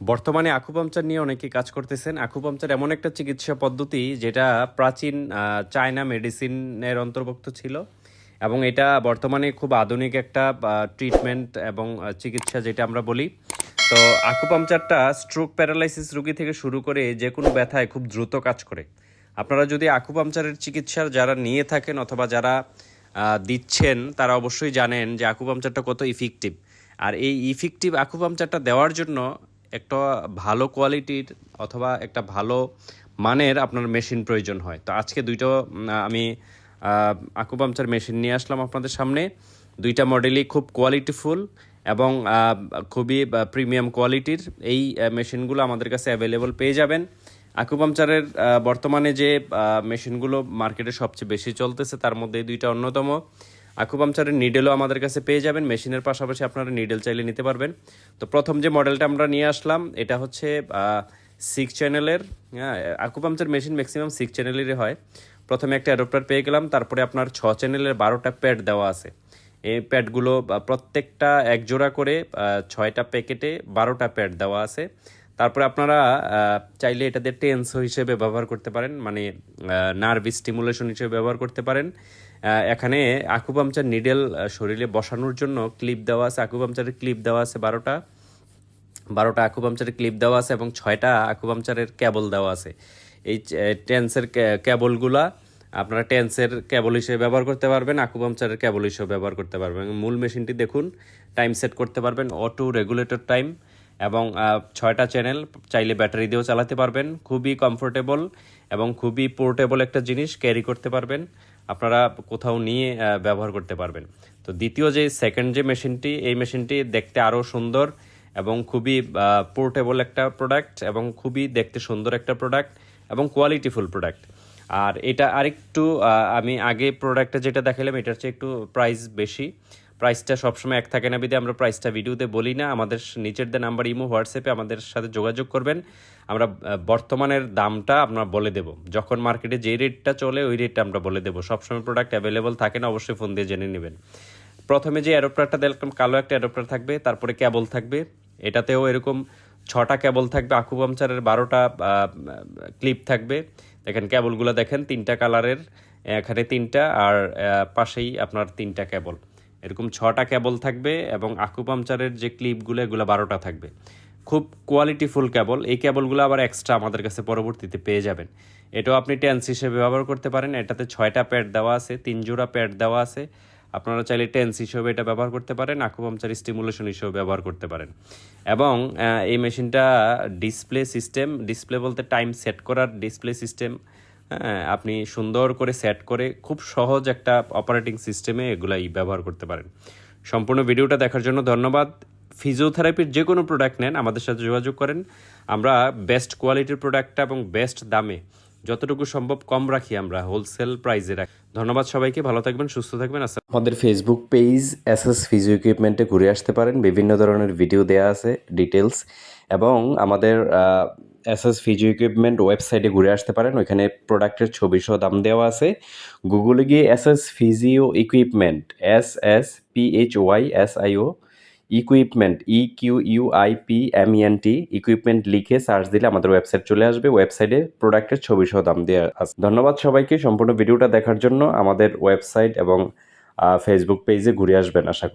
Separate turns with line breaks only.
বর্তমানে আকুপাংচার নিয়ে অনেকে কাজ করতেছেন। আকুপাংচার এমন একটা চিকিৎসা পদ্ধতি যেটা প্রাচীন চায়না মেডিসিনের অন্তর্ভুক্ত ছিল এবং এটা বর্তমানে খুব আধুনিক একটা ট্রিটমেন্ট এবং চিকিৎসা যেটা আমরা বলি। তো আকুপাংচারটা স্ট্রোক প্যারালাইসিস রোগী থেকে শুরু করে যে কোনো ব্যথায় খুব দ্রুত কাজ করে। আপনারা যদি আকুপাংচারের চিকিৎসার যারা নিয়ে থাকেন অথবা যারা দিচ্ছেন, তারা অবশ্যই জানেন যে আকুপাংচারটা কত ইফেক্টিভ আর এই ইফেক্টিভ আকুপাংচারটা দেওয়ার জন্য একটা ভালো কোয়ালিটির অথবা একটা ভালো মানের আপনার মেশিন প্রয়োজন হয়। তো আজকে দুইটা আমি আকুপাংচার মেশিন নিয়ে আসলাম আপনাদের সামনে। দুইটা মডেলই খুব কোয়ালিটিফুল এবং খুবই প্রিমিয়াম কোয়ালিটির এই মেশিনগুলো আমাদের কাছে অ্যাভেলেবল পেয়ে যাবেন। আকুপাংচারের বর্তমানে যে মেশিনগুলো মার্কেটে সবচেয়ে বেশি চলতেছে, তার মধ্যে দুইটা অন্যতম। আকুপাংচারের নিডেলও আমাদের কাছে পেয়ে যাবেন। মেশিনের পাশাপাশি আপনারা নিডেল চাইলে নিতে পারবেন। তো প্রথম যে মডেলটা আমরা নিয়ে আসলাম, এটা হচ্ছে সিক্স চ্যানেলের হ্যাঁ আকুপাংচার মেশিন ম্যাক্সিমাম সিক্স চ্যানেলেরই হয়। প্রথমে একটা অ্যাডপ্টার পেয়ে গেলাম, তারপরে আপনার ছ চ্যানেলের বারোটা প্যাড দেওয়া আছে। এই প্যাডগুলো প্রত্যেকটা এক জোড়া করে ছয়টা প্যাকেটে বারোটা প্যাড দেওয়া আছে। তারপরে আপনারা চাইলে এটাতে টেন্স হিসেবে ব্যবহার করতে পারেন মানে নার্ভ স্টিমুলেশন হিসেবে ব্যবহার করতে পারেন। এখানে আকুপাংচার নিডেল শরীরে বসানোর জন্য ক্লিপ দেওয়া আছে আকুপাংচারের ক্লিপ দেওয়া আছে বারোটা। বারোটা আকুপাংচারের ক্লিপ দেওয়া আছে এবং ছয়টা আকুপাংচারের ক্যাবল দেওয়া আছে। এই টেন্সের ক্যাবলগুলা আপনারা টেন্সের ক্যাবল হিসেবে ব্যবহার করতে পারবেন আকুপাংচারের ক্যাবল হিসেবে ব্যবহার করতে পারবেন। মূল মেশিনটি দেখুন টাইম সেট করতে পারবেন অটো রেগুলেটর টাইম এবং ছয়টা চ্যানেল চাইলে ব্যাটারি দিয়েও চালাতে পারবেন। খুবই কমফোর্টেবল এবং খুবই পোর্টেবল একটা জিনিস ক্যারি করতে পারবেন। আপনারা কোথাও নিয়ে ব্যবহার করতে পারবেন। তো দ্বিতীয় যে সেকেন্ড যে মেশিনটি এই মেশিনটি দেখতে আরও সুন্দর এবং খুবই পোর্টেবল একটা প্রোডাক্ট এবং খুবই দেখতে সুন্দর একটা প্রোডাক্ট এবং কোয়ালিটিফুল প্রোডাক্ট আর এটা আরেকটু আমি আগে প্রোডাক্টটা যেটা দেখালাম, এটার চেয়ে একটু প্রাইস বেশি। প্রাইসটা সবসময় এক থাকে না বিধে আমরা প্রাইসটা ভিডিওতে বলি না। আমাদের নিচের যে নাম্বার ইমো, হোয়াটসঅ্যাপে আমাদের সাথে যোগাযোগ করবেন। আমরা বর্তমানের দামটা আমরা বলে দেব। যখন মার্কেটে যে রেটটা চলে, ওই রেটটা আমরা বলে দেবো। সবসময় প্রোডাক্ট অ্যাভেলেবল থাকে না, অবশ্যই ফোন দিয়ে জেনে নেবেন। প্রথমে যে অ্যাডপ্টারটা দেখলাম, কালো একটা অ্যাডপ্টার থাকবে, তারপরে ক্যাবল থাকবে। এটাতেও এরকম ছটা ক্যাবল থাকবে, আকুপাংচারের বারোটা ক্লিপ থাকবে। দেখেন ক্যাবলগুলো দেখেন, তিনটা কালারের এখানে তিনটা, আর পাশেই আপনার তিনটা ক্যাবল এরকম ছটা ক্যাবল থাকবে এবং আকুপাংচারের যে ক্লিপগুলো এগুলো বারোটা থাকবে। খুব কোয়ালিটিফুল কেবল এই কেবলগুলো আবার এক্সট্রা আমাদের কাছে পরবর্তীতে পেয়ে যাবেন। এটাও আপনি টেন্স হিসেবে ব্যবহার করতে পারেন। এটাতে ছয়টা প্যাড দেওয়া আছে, তিন জোড়া প্যাড দেওয়া আছে। আপনারা চাইলে টেন্স হিসেবে এটা ব্যবহার করতে পারেন আকুপাংচার স্টিমুলেশন হিসেবে ব্যবহার করতে পারেন। এবং এই মেশিনটা ডিসপ্লে সিস্টেম ডিসপ্লে বলতে টাইম সেট করার ডিসপ্লে সিস্টেম আপনি সুন্দর করে সেট করে খুব সহজ একটা অপারেটিং সিস্টেমে এগুলাই ব্যবহার করতে পারেন। সম্পূর্ণ ভিডিওটা দেখার জন্য ধন্যবাদ। ফিজিওথেরাপির যে কোনো প্রোডাক্ট নেন, আমাদের সাথে যোগাযোগ করেন। আমরা বেস্ট কোয়ালিটির প্রোডাক্টটা এবং বেস্ট দামে যতটুকু সম্ভব কম রাখি আমরা হোলসেল প্রাইসে রাখি। ধন্যবাদ সবাইকে, ভালো থাকবেন, সুস্থ থাকবেন, আসসালাম
আমাদের ফেসবুক পেজ এসএস ফিজিও ইকুইপমেন্টে ঘুরে আসতে পারেন। বিভিন্ন ধরনের ভিডিও দেওয়া আছে ডিটেলস এবং আমাদের এসএস ফিজিও ইকুইপমেন্ট ওয়েবসাইটে ঘুরে আসতে পারেন। ওইখানে প্রোডাক্টের ছবি সহ দাম দেওয়া আছে। গুগলে গিয়ে SS physio equipment S S P H Y S I O equipment E Q U I P M N T equipment লিখে সার্চ দিলে আমাদের ওয়েবসাইট চলে আসবে। ওয়েবসাইটে প্রোডাক্টের ছবি সহ দাম দেওয়া আছে। ধন্যবাদ সবাইকে সম্পূর্ণ ভিডিওটা দেখার জন্য। আমাদের ওয়েবসাইট এবং ফেসবুক পেজে ঘুরে আসবেন, আশা করি।